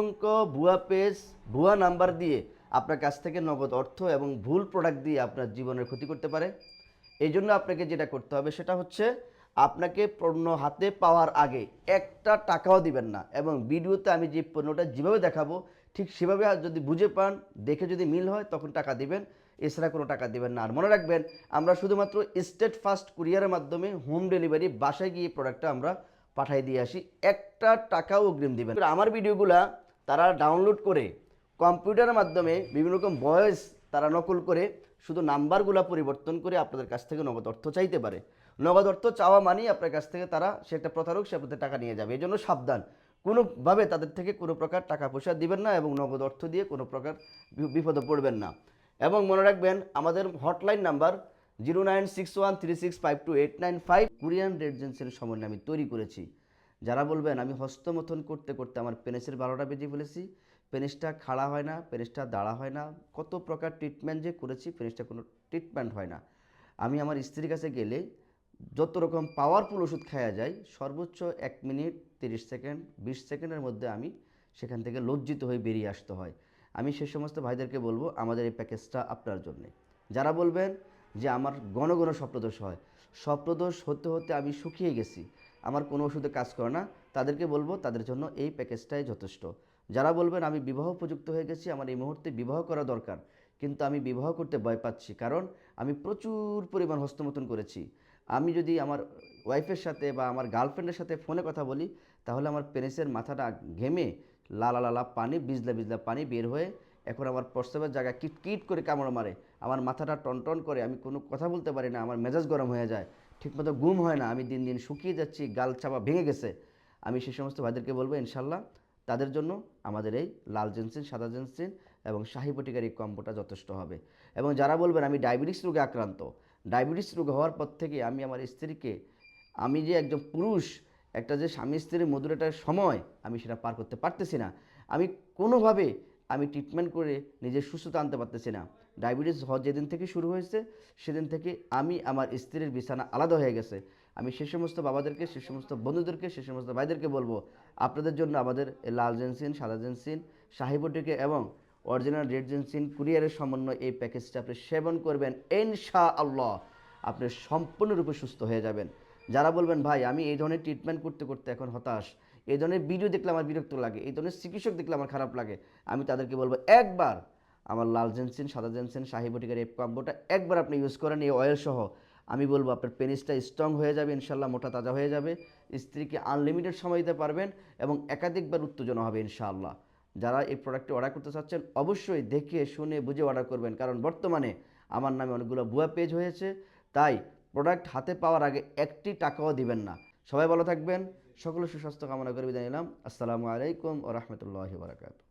অসংখ্য ভুয়া পেজ ভুয়া নাম্বার দিয়ে আপনার কাছ থেকে নগদ অর্থ এবং ভুল প্রোডাক্ট দিয়ে আপনার জীবনের ক্ষতি করতে পারে। এই জন্য আপনাকে যেটা করতে হবে সেটা হচ্ছে আপনাকে পণ্য হাতে পাওয়ার আগে একটা টাকাও দিবেন না এবং ভিডিওতে আমি যে পণ্যটা যেভাবে দেখাবো, ঠিক সেভাবে যদি বুঝে পান, দেখে যদি মিল হয়, তখন টাকা দিবেন। এছাড়া কোনো টাকা দিবেন না। আর মনে রাখবেন, আমরা শুধুমাত্র স্টেট ফাস্ট কুরিয়ারের মাধ্যমে হোম ডেলিভারি বাসায় গিয়ে প্রোডাক্টটা আমরা পাঠিয়ে দিয়ে আসি। একটা টাকাও অগ্রিম দিবেন আমার ভিডিওগুলা তারা ডাউনলোড করে কম্পিউটারের মাধ্যমে বিভিন্ন রকম ভয়েস তারা নকল করে শুধু নাম্বারগুলো পরিবর্তন করে আপনাদের কাছ থেকে নগদ অর্থ চাইতে পারে। নগদ অর্থ চাওয়া মানেই আপনার কাছ থেকে তারা সে একটা প্রতারক, সে আপনাদের টাকা নিয়ে যাবে। এই জন্য সাবধান। কোনোভাবে তাদের থেকে কোনো প্রকার টাকা পয়সা দিবেন না এবং নগদ অর্থ দিয়ে কোনো প্রকার বিপদে পড়বেন না। এবং মনে রাখবেন, আমাদের hotline number zero nine six one three six five two eight nine five Korean রেডজেন্সির সমন্বয়ে আমি তৈরি করেছি। যারা বলবেন, আমি হস্তমথন করতে করতে আমার পেনিসের বারোটা বেজে ফেলেছি, পেনিসটা খাড়া হয় না, পেনিসটা দাঁড়া হয় না, কত প্রকার ট্রিটমেন্ট যে করেছি, পেনিসটা কোনো ট্রিটমেন্ট হয় না। আমি আমার স্ত্রীর কাছে গেলে যত রকম পাওয়ারফুল ওষুধ খাওয়া যায়, সর্বোচ্চ এক মিনিট, তিরিশ সেকেন্ড, বিশ সেকেন্ডের মধ্যে আমি সেখান থেকে লজ্জিত হয়ে বেরিয়ে আসতে হয়। আমি সে সমস্ত ভাইদেরকে বলব, আমাদের এই প্যাকেজটা আপনার জন্যে। যারা বলবেন যে, আমার ঘন ঘন স্বপ্নদোষ হয়। স্বপ্নদোষ হতে হতে আমি শুকিয়ে গেছি। আমার কোনো ওষুধে কাজ করে না, তাদেরকে বলব তাদের জন্য এই প্যাকেজটাই যথেষ্ট। যারা বলবেন আমি বিবাহ উপযুক্ত হয়ে গেছি, আমার এই মুহূর্তে বিবাহ করা দরকার, কিন্তু আমি বিবাহ করতে ভয় পাচ্ছি কারণ আমি প্রচুর পরিমাণ হস্তমতন করেছি। আমি যদি আমার ওয়াইফের সাথে বা আমার গার্লফ্রেন্ডের সাথে ফোনে কথা বলি, তাহলে আমার পেনিসের মাথাটা ঘেমে লালা লালা পানি, বিজলা বিজলা পানি বের হয়ে এখন আমার প্রস্তাবের জায়গা কিট কিট করে কামড় মারে। আমার মাথাটা টনটন করে, আমি কোনো কথা বলতে পারি না, আমার মেজাজ গরম হয়ে যায়। ঠিকমতো ঘুম হয় না, আমি দিন দিন শুকিয়ে যাচ্ছি, গাল চাপা ভেঙে গেছে। আমি সেই সমস্ত ভাইদেরকে বলব ইনশাল্লাহ তাদের জন্য আমাদের এই লাল জেনসিন, সাদা জেনসিন এবং শাহি পটিকার এই কম্বোটা যথেষ্ট হবে। এবং যারা বলবেন আমি ডায়াবেটিস রোগে আক্রান্ত, ডায়াবেটিস রোগ হওয়ার পর থেকে আমি আমার স্ত্রীকে, আমি যে একজন পুরুষ, একটা যে স্বামী স্ত্রীর মধুর একটা সময় আমি সেটা পার করতে পারতেছি না। আমি কোনোভাবে আমি ট্রিটমেন্ট করে নিজের সুস্থতা আনতে পারতেছি না। ডায়াবেটিস হওয়া যেদিন থেকে শুরু হয়েছে, সেদিন থেকে আমি আমার স্ত্রীর বিছানা আলাদা হয়ে গেছে। আমি সে সমস্ত বাবাদেরকে, সে সমস্ত বন্ধুদেরকে, সে সমস্ত ভাইদেরকে বলব, আপনাদের জন্য আমাদের লাল জেনসিন, সাদা জেনসিন সাহিবটিকে এবং অরিজিনাল রেড জেনসিন কুরিয়ারের সমন্বয় এই প্যাকেজটা আপনি সেবন করবেন ইনশা আল্লাহ আপনি সম্পূর্ণরূপে সুস্থ হয়ে যাবেন। যারা বলবেন, ভাই, আমি এই ধরনের ট্রিটমেন্ট করতে করতে এখন হতাশ। এই ধরনের ভিডিও দেখলে আমার বিরক্ত লাগে, এই ধরনের চিকিৎসক দেখলে আমার খারাপ লাগে। আমি তাদেরকে বলব, একবার আমার লাল জেনসিন, সাদা জেনসিন সাহিবটিকার এই কম্বোটা একবার আপনি ইউজ করেন, এই অয়েল সহ। আমি বলব, আপনার পেনিসটা স্ট্রং হয়ে যাবে, ইনশাল্লাহ মোটা তাজা হয়ে যাবে। স্ত্রীকে আনলিমিটেড সময় দিতে পারবেন এবং একাধিকবার উত্তেজনা হবে ইনশাআল্লাহ যারা এই প্রোডাক্টটি অর্ডার করতে চাচ্ছেন, অবশ্যই দেখে, শুনে, বুঝে অর্ডার করবেন। কারণ বর্তমানে আমার নামে অনেকগুলো ভুয়া পেজ হয়েছে। তাই প্রোডাক্ট হাতে পাওয়ার আগে একটি টাকাও দিবেন না। সবাই ভালো থাকবেন। সকলের সুস্বাস্থ্য কামনা করে বিদায় নিলাম। আসসালামু আলাইকুম ও রহমতুল্লাহি বারাকাতু